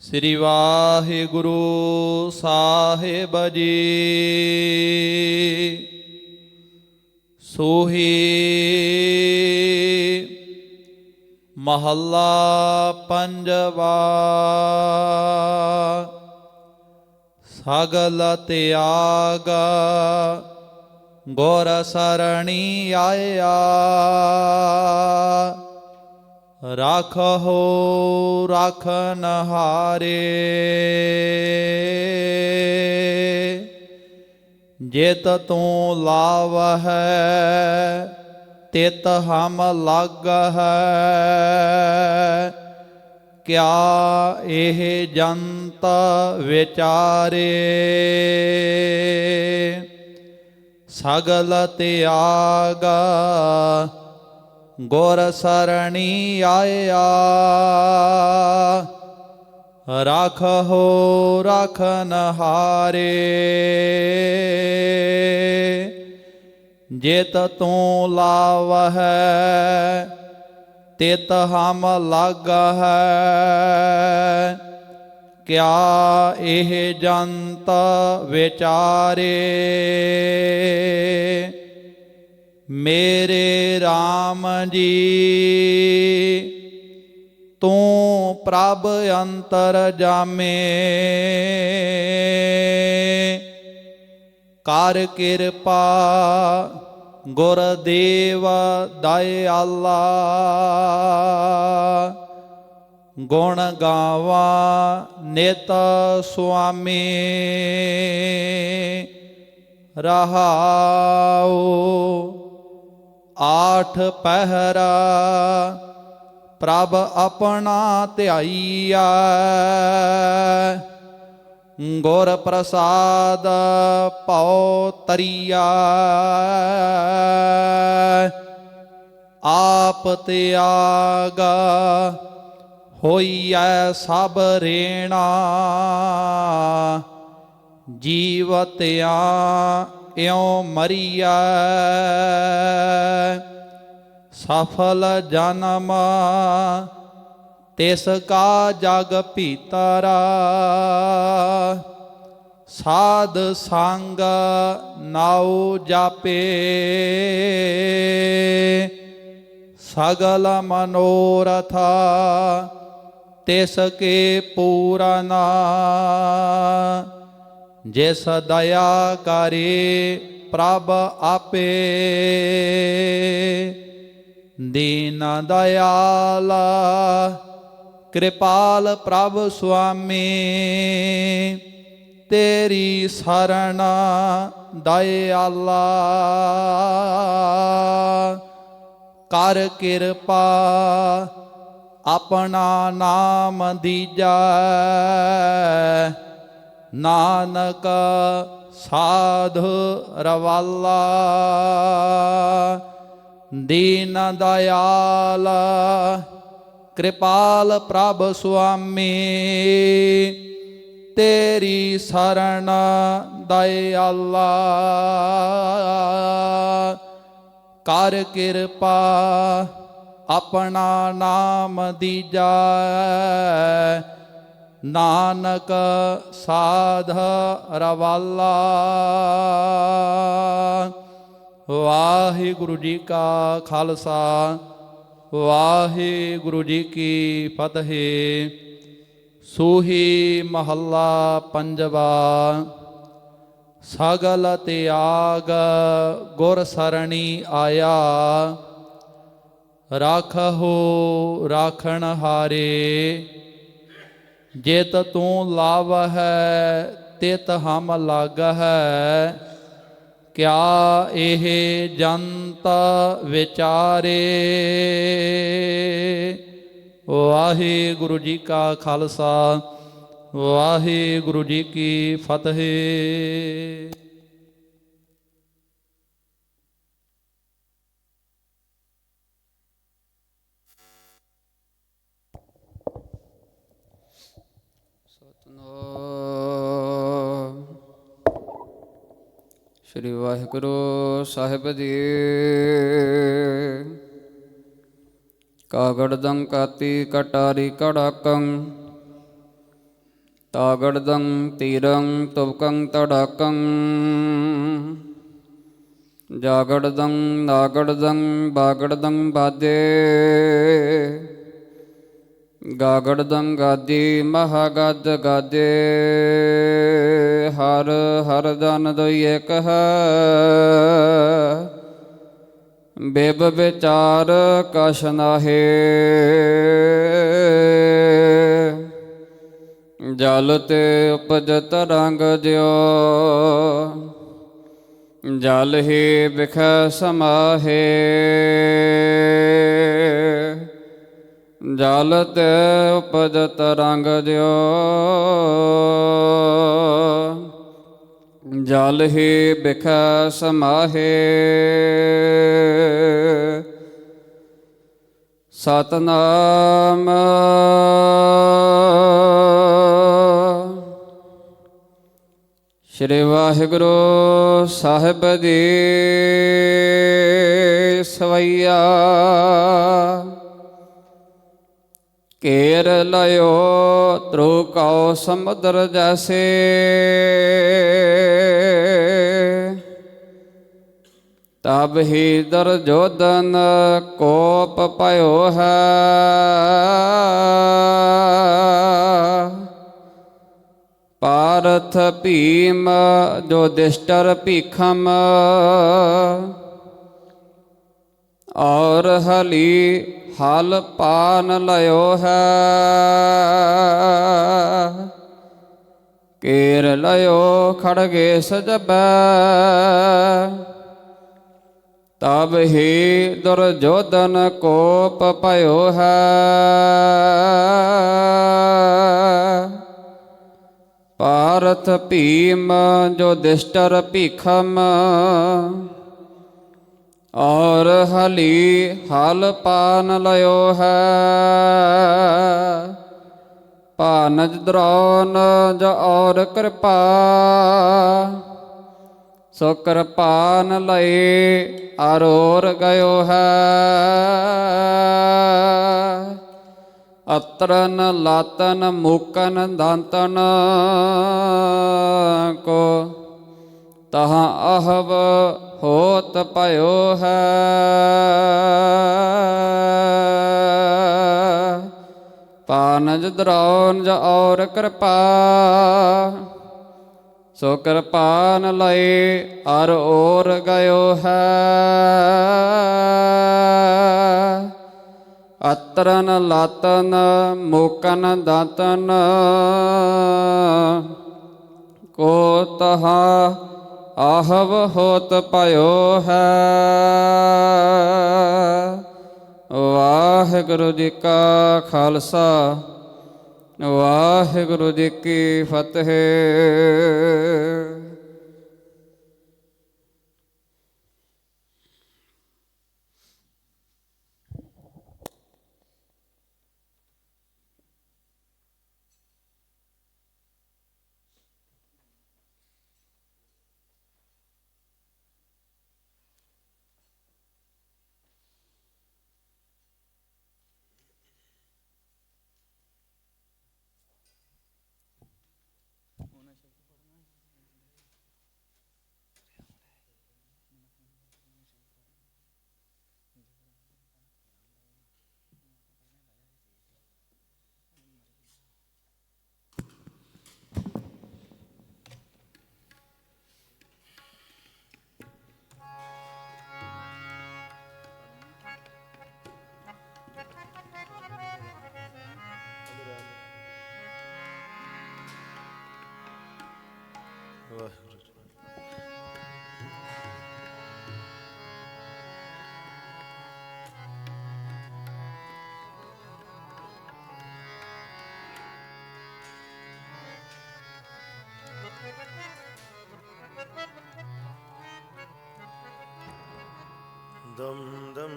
ਸ੍ਰੀ ਵਾਹਿਗੁਰੂ ਸਾਹਿਬ ਜੀ। ਸੋਹੀ ਮਹੱਲਾ ਪੰਜਵਾ। ਸਗਲ ਤਿਆਗ ਗੋਰ ਸਰਣੀ ਆਇਆ। ਰਾਖੋ ਰਾਖਨ ਹਾਰੇ। ਜੇਤ ਤੂੰ ਲਾਵ ਹੈ ਤਿਤ ਹਮ ਲੱਗ ਹੈ ਕਿਆ ਇਹ ਜੰਤ ਵਿਚਾਰੇ? ਸਗਲ ਤਿਆਗਾ ਗੁਰ ਸਰਣੀ ਆਇਆ। ਰਾਖੋ ਰਾਖਨ ਹਾਰੇ ਜਿਤ ਤੂੰ ਲਾਵ ਹੈ ਤਿਤ ਹਮ ਲੱਗ ਹੈ ਕਿਆ ਇਹ ਜੰਤ ਵਿਚਾਰੇ? ਮੇਰੇ RAM ਜੀ, ਤੂੰ ਪ੍ਰਭ ਅੰਤਰ ਜਾਮੇ। ਕਰ ਕਿਰਪਾ ਗੁਰਦੇਵ ਦਇਆਲਾ, ਗੁਣ ਗਾਵਾ ਨਿਤ ਸੁਆਮੀ। ਰਹਾਉ ਆਠ ਪਹਿਰਾ, ਪ੍ਰਭ ਆਪਣਾ ਧਿਆਈਆ ਗੁਰ ਪ੍ਰਸਾਦ ਭਉ ਤਰੀਆ ਆਪ ਤਿਆਗਾ ਹੋਈਐ ਸਭ ਰੇਣਾ। ਜੀਵਤਿਆ ਇਉ ਮਰੀਆ ਸਫਲ ਜਨਮ ਤਿਸ ਕਾ ਜਗ ਭੀਤਰਾ। ਸਾਧ ਸੰਗ ਨਾਉ ਜਾਪੇ। ਸਗਲ ਮਨੋਰਥਾ ਤਿਸ ਕੇ ਪੂਰਨਾ। ਜਿਸ ਦਇਆ ਕਰੇ ਪ੍ਰਭ ਆਪੇ। ਦੀਨ ਦਇਆਲਾ, ਕਿਰਪਾਲ ਪ੍ਰਭ ਸੁਆਮੀ। ਤੇਰੀ ਸਰਣ ਦਇਆਲਾ, ਕਰ ਕਿਰਪਾ ਆਪਣਾ ਨਾਮ ਦੀਜੈ। ਨਾਨਕ ਸਾਧ ਰਵਾਲਾ। ਦੀਨ ਦਇਆਲ, ਕਿਰਪਾਲ ਪ੍ਰਭ ਸੁਆਮੀ। ਤੇਰੀ ਸਰਣ ਦਇਆਲਾ। ਕਰ ਕਿਰਪਾ ਆਪਣਾ ਨਾਮ ਦੀਜੈ। ਨਾਨਕ ਸਾਧ ਰਵਾਲਾ। ਵਾਹਿਗੁਰੂ ਜੀ ਕਾ ਖਾਲਸਾ, ਵਾਹਿਗੁਰੂ ਜੀ ਕੀ ਫਤਿਹ। ਸੋਹੀ ਮਹੱਲਾ ਪੰਜਵਾ, ਸਗਲ ਤਿਆਗ ਗੁਰ ਸਰਣੀ ਆਇਆ। ਰਾਖੋ ਰਾਖਣ ਹਾਰੇ ਜਿਤ ਤੂੰ ਲਾਵ ਹੈ ਤਿਤ ਹਮ ਲੱਗ ਹੈ ਕਿਆ ਇਹ ਜੰਤ ਵਿਚਾਰੇ? ਵਾਹਿਗੁਰੂ ਜੀ ਕਾ ਖਾਲਸਾ, ਵਾਹਿਗੁਰੂ ਜੀ ਕੀ ਫਤਿਹ। ਸ੍ਰੀ ਵਾਹਿਗੁਰੂ ਸਾਹਿਬ ਜੀ। ਕਾਗੜ ਦੰਕਾਤੀ ਕਟਾਰੀ ਕੜਾਕੰ ਤਾਗੜਦੰ ਤੀਰੰ ਤੁਪਕੰ ਤੜਕੰ ਜਾਗੜਦੰ ਨਾਗੜਦੰ ਬਾਗੜਦੰ ਬਾਦੇ ਗਾਗੜਦੰ ਗਾਦੀ ਮਹਾਗਦ ਗਾਦੇ, ਹਰ ਹਰ ਦਨ ਦੋਈ ਏਕ ਹੈ। ਬਿਬ ਵਿਚਾਰ ਕਛ ਨਾਹੇ। ਜਲ ਤੇ ਉਪਜਤ ਰੰਗ ਦਿਓ ਜਲ ਹੀ ਬਿਖ ਸਮਾਹੇ। ਜਲ ਤੇ ਉਪਜਤ ਰੰਗ ਦਿਓ ਜਲ ਹੀ ਬਿਖ ਸਮਾਹੇ। ਸਤਨਾਮ। ਸ਼੍ਰੀ ਵਾਹਿਗੁਰੂ ਸਾਹਿਬ ਜੀ ਸਵਈਆ। ਕੇਰ ਲਿਓ ਤ੍ਰੂ ਕਉ ਸਮੁਦਰ ਜੈਸੇ। ਤਬ ਹੀ ਦਰਜੋਦਨ ਕੋਪ ਪਇਓ ਹੈ। ਪਾਰਥ ਭੀਮ ਜੋ ਦਿਸ਼ਟਰ ਭੀਖਮ ਔਰ ਹਲੀ ਹਲ ਪਾਨ ਲਇਓ ਹੈ। ਕੇਰ ਲਿਓ ਖੜਗੇ ਸਜਬੈ ਤਬ ਹੀ ਦੁਰਜੋਧਨ ਕੋਪ ਭਇਓ ਹੈ। ਪਾਰਥ ਭੀਮ ਜੋ ਦਿਸ਼ਟਰ ਭੀਖਮ ਔਰ ਹਲੀ ਹਲ ਪਾਨ ਲਿਓ ਹੈ। ਪਾਨਜ ਦਰੋਨ ਜ ਔਰ ਕਿਰਪਾ, ਸੋ ਕਿਰਪਾਨ ਲਏ ਅਰੋਰ ਗਇਓ ਹੈ। ਅਤਰਨ ਲਾਤਨ ਮੂਕਨ ਦੰਤਨ ਕੋ ਤਹਾਂ ਅਹਵ ਹੋਤ ਭਇਓ ਹੈ। ਪਾਨਜ ਦਰੌਨ ਜ ਔਰ ਕਿਰਪਾ, ਸੋ ਕਿਰਪਾਨ ਲਏ ਅਰ ਔਰ ਗਇਓ ਹੈ। ਅਤਰਨ ਲਾਤਨ, ਮੋਕਨ ਦਾਤਨ, ਕੋ ਤਹਾ ਆਹਵ ਹੋਤ ਭਇਓ ਹੈ। ਵਾਹਿਗੁਰੂ ਜੀ ਕਾ ਖਾਲਸਾ ਵਾਹਿਗੁਰੂ ਜੀ ਕੀ ਫਤਿਹ। ਵਾਹਿਗੁਰੂ ਜੀ। ਦਮ ਦਮ